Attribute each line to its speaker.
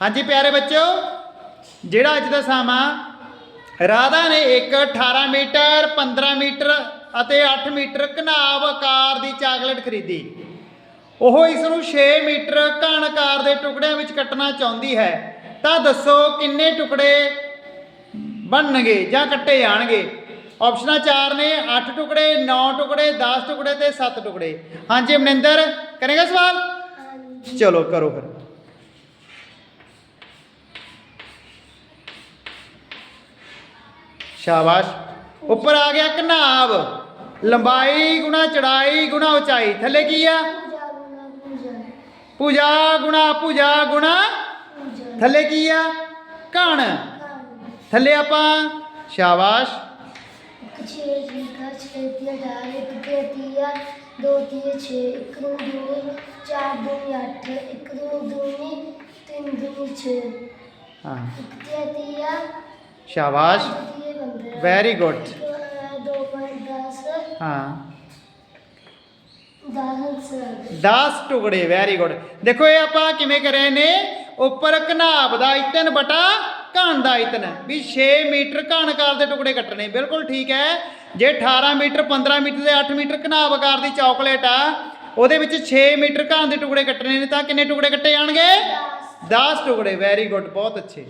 Speaker 1: ਹਾਂਜੀ ਪਿਆਰੇ ਬੱਚਿਓ ਜਿਹੜਾ ਅੱਜ ਦਾ ਸਮਾਂ ਰਾਧਾ ਨੇ ਇੱਕ 18 ਮੀਟਰ 15 ਮੀਟਰ ਅਤੇ 8 ਮੀਟਰ ਘਨਾਬ ਆਕਾਰ ਦੀ ਚਾਕਲੇਟ ਖਰੀਦੀ। ਉਹ ਇਸ ਨੂੰ 6 ਮੀਟਰ ਘਣ ਆਕਾਰ ਦੇ ਟੁਕੜਿਆਂ ਵਿੱਚ ਕੱਟਣਾ ਚਾਹੁੰਦੀ ਹੈ। ਤਾਂ ਦੱਸੋ ਕਿੰਨੇ ਟੁਕੜੇ ਬਣਨਗੇ ਜਾਂ ਕੱਟੇ ਜਾਣਗੇ? ਆਪਸ਼ਨਾਂ 4 ਨੇ 8 ਟੁਕੜੇ 9 ਟੁਕੜੇ 10 ਟੁਕੜੇ ਤੇ 7 ਟੁਕੜੇ। ਹਾਂਜੀ ਮਨਿੰਦਰ ਕਰੇਗਾ ਸਵਾਲ? ਚਲੋ ਕਰੋ ਫਿਰ।
Speaker 2: शाबाश। ऊपर आ गया कनाब। लंबाई गुना चढ़ाई गुना ऊंचाई। थले की है? पूजा गुना पूजा गुना थले की
Speaker 1: है?
Speaker 2: कण। थले आप।
Speaker 1: शाबाश।
Speaker 2: दो हाँ। शाबाश।
Speaker 1: ਵੈਰੀ ਗੁੱਡ
Speaker 2: ਦੋ ਦਸ
Speaker 1: ਹਾਂ
Speaker 2: ਦਸ
Speaker 1: 10 ਟੁਕੜੇ ਵੈਰੀ ਗੁੱਡ ਦੇਖੋ ਇਹ ਆਪਾਂ ਕਿਵੇਂ ਕਰੇ ਨੇ ਉੱਪਰ ਘਨਾਬ ਦਾ ਇਤਨ ਬਟਾ ਘਣ ਦਾ ਇਤਨ ਵੀ 6 ਮੀਟਰ ਘਣ ਆਕਾਰ ਦੇ ਟੁਕੜੇ ਕੱਟਣੇ ਬਿਲਕੁਲ ਠੀਕ ਹੈ ਜੇ 18 ਮੀਟਰ 15 ਮੀਟਰ ਤੇ 8 ਮੀਟਰ ਘਨਾਬ ਆਕਾਰ ਦੀ ਚਾਕਲੇਟ ਆ ਉਹਦੇ ਵਿੱਚ 6 ਮੀਟਰ ਘਣ ਦੇ ਟੁਕੜੇ ਕੱਟਣੇ ਨੇ ਤਾਂ ਕਿੰਨੇ ਟੁਕੜੇ ਕੱਟੇ ਜਾਣਗੇ 10 ਟੁਕੜੇ ਵੈਰੀ ਗੁੱਡ ਬਹੁਤ ਅੱਛੇ